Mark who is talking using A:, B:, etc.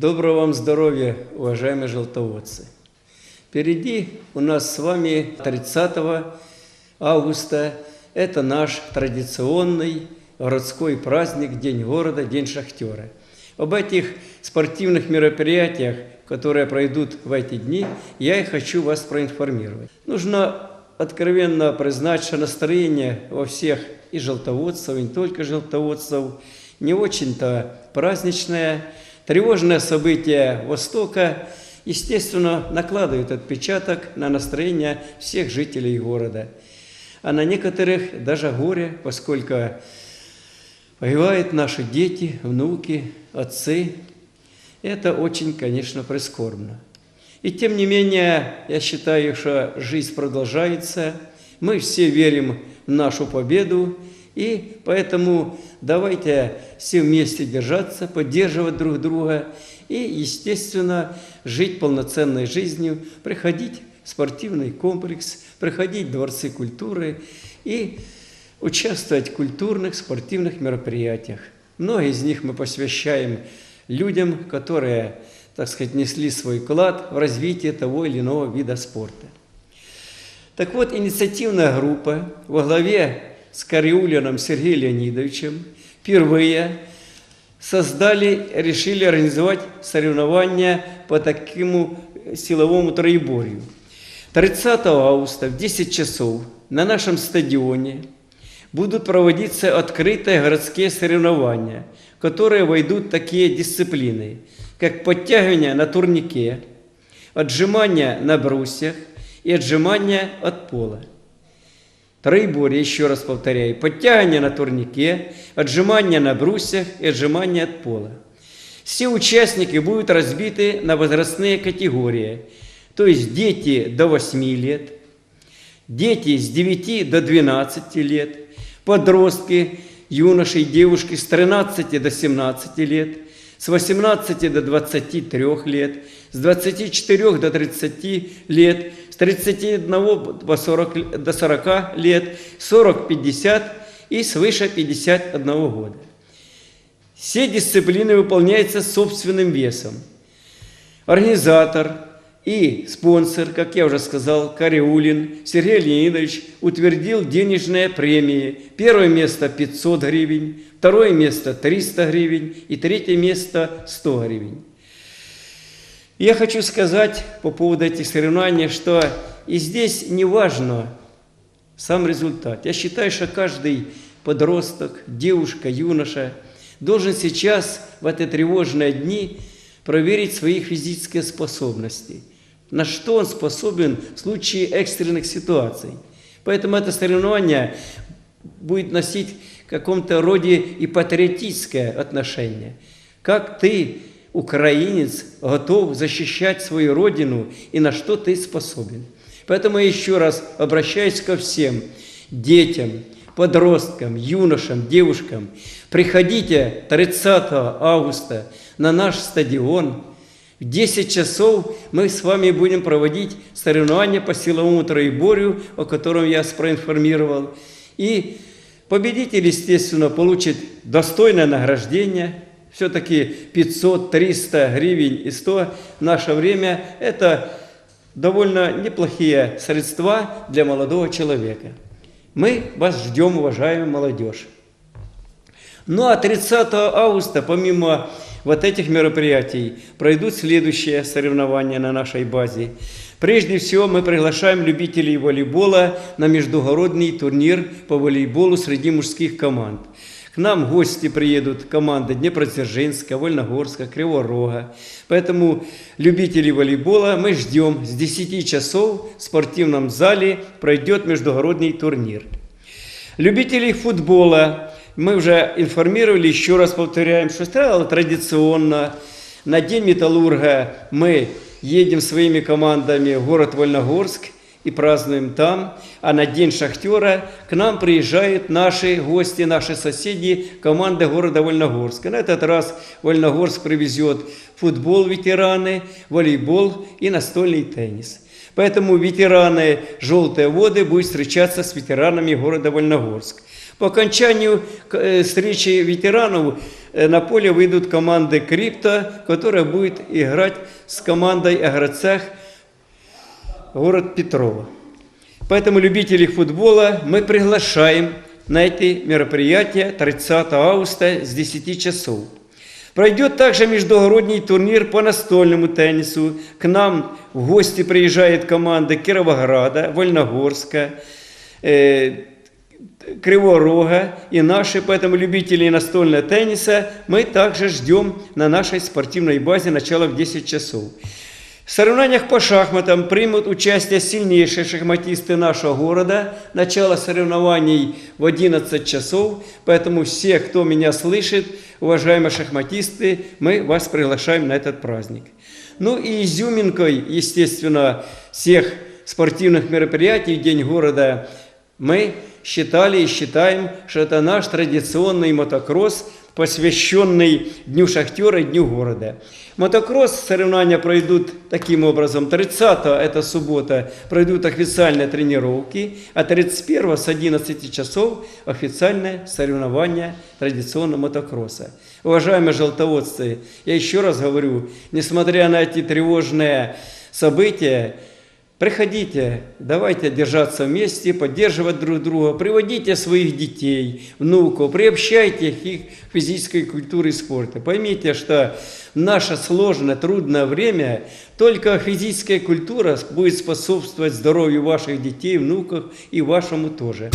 A: Доброго вам здоровья, уважаемые желтоводцы. Впереди у нас с вами 30 августа. Это наш традиционный городской праздник, День города, День шахтера. Об этих спортивных мероприятиях, которые пройдут в эти дни, я и хочу вас проинформировать. Нужно откровенно признать, что настроение во всех и желтоводцев, и не только желтоводцев, не очень-то праздничное. Тревожное событие Востока, естественно, накладывает отпечаток на настроение всех жителей города. А на некоторых даже горе, поскольку погибают наши дети, внуки, отцы. Это очень, конечно, прискорбно. И тем не менее, я считаю, что жизнь продолжается. Мы все верим в нашу победу. И поэтому давайте все вместе держаться, поддерживать друг друга и, естественно, жить полноценной жизнью, приходить в спортивный комплекс, приходить в дворцы культуры и участвовать в культурных, спортивных мероприятиях. Многие из них мы посвящаем людям, которые, так сказать, несли свой вклад в развитие того или иного вида спорта. Так вот, инициативная группа во главе с Кариулином Сергеем Леонидовичем впервые создали, решили организовать соревнования по такому силовому троеборью. 30 августа в 10 часов на нашем стадионе будут проводиться открытые городские соревнования, в которые войдут такие дисциплины, как подтягивание на турнике, отжимания на брусьях и отжимания от пола. Троеборье, еще раз повторяю, подтягивание на турнике, отжимания на брусьях и отжимания от пола. Все участники будут разбиты на возрастные категории, то есть дети до 8 лет, дети с 9 до 12 лет, подростки, юноши и девушки с 13 до 17 лет, с 18 до 23 лет, с 24 до 30 лет, с 31 до 40, до 40 лет, 40-50 и свыше 51 года. Все дисциплины выполняются собственным весом. Организатор и спонсор, как я уже сказал, Кариулин Сергей Леонидович утвердил денежные премии. Первое место 500 гривен, второе место 300 гривен и третье место 100 гривен. Я хочу сказать по поводу этих соревнований, что и здесь не важно сам результат. Я считаю, что каждый подросток, девушка, юноша должен сейчас в эти тревожные дни проверить свои физические способности, на что он способен в случае экстренных ситуаций. Поэтому это соревнование будет носить в каком-то роде и патриотическое отношение. Как ты, украинец, готов защищать свою родину и на что ты способен. Поэтому я еще раз обращаюсь ко всем детям, подросткам, юношам, девушкам. Приходите 30 августа на наш стадион. В 10 часов мы с вами будем проводить соревнования по силовому троеборью, о котором я проинформировал. И победитель, естественно, получит достойное награждение. Все-таки 500, 300 гривен и 100 в наше время – это довольно неплохие средства для молодого человека. Мы вас ждем, уважаемая молодежь. Ну а 30 августа, помимо вот этих мероприятий, пройдут следующие соревнования на нашей базе. Прежде всего, мы приглашаем любителей волейбола на междугородный турнир по волейболу среди мужских команд. К нам гости приедут команды Днепродзержинска, Вольногорска, Криворога. Поэтому любителей волейбола мы ждем. С 10 часов в спортивном зале пройдет междугородный турнир. Любителей футбола мы уже информировали, еще раз повторяем, что стало традиционно. На День Металлурга мы едем своими командами в город Вольногорск и празднуем там. А на День Шахтера к нам приезжают наши гости, наши соседи, команды города Вольногорска. На этот раз Вольногорск привезет футбол ветераны, волейбол и настольный теннис. Поэтому ветераны «Желтые воды» будут встречаться с ветеранами города Вольногорск. По окончанию э, встречи ветеранов э, на поле выйдут команды «Крипто», которая будет играть с командой «Агроцех» город Петрова. Поэтому любителей футбола мы приглашаем на эти мероприятия 30 августа с 10 часов. Пройдет также междугородний турнир по настольному теннису. К нам в гости приезжает команда Кировограда, Вольногорска, э, Криворога и наши, поэтому любители настольного тенниса мы также ждем на нашей спортивной базе начало в 10 часов. В соревнованиях по шахматам примут участие сильнейшие шахматисты нашего города. Начало соревнований в 11 часов, поэтому все, кто меня слышит, уважаемые шахматисты, мы вас приглашаем на этот праздник. Ну и изюминкой, естественно, всех спортивных мероприятий в День города мы считали и считаем, что это наш традиционный мотокросс, посвященный Дню шахтера и Дню города. Мотокросс соревнования пройдут таким образом. 30 это суббота, пройдут официальные тренировки, а 31 с 11 часов официальное соревнование традиционного мотокросса. Уважаемые желтоводцы, я еще раз говорю, несмотря на эти тревожные события, Приходите, давайте держаться вместе, поддерживать друг друга, приводите своих детей, внуков, приобщайте их к физической культуре и спорту. Поймите, что в наше сложное, трудное время только физическая культура будет способствовать здоровью ваших детей, внуков и вашему тоже.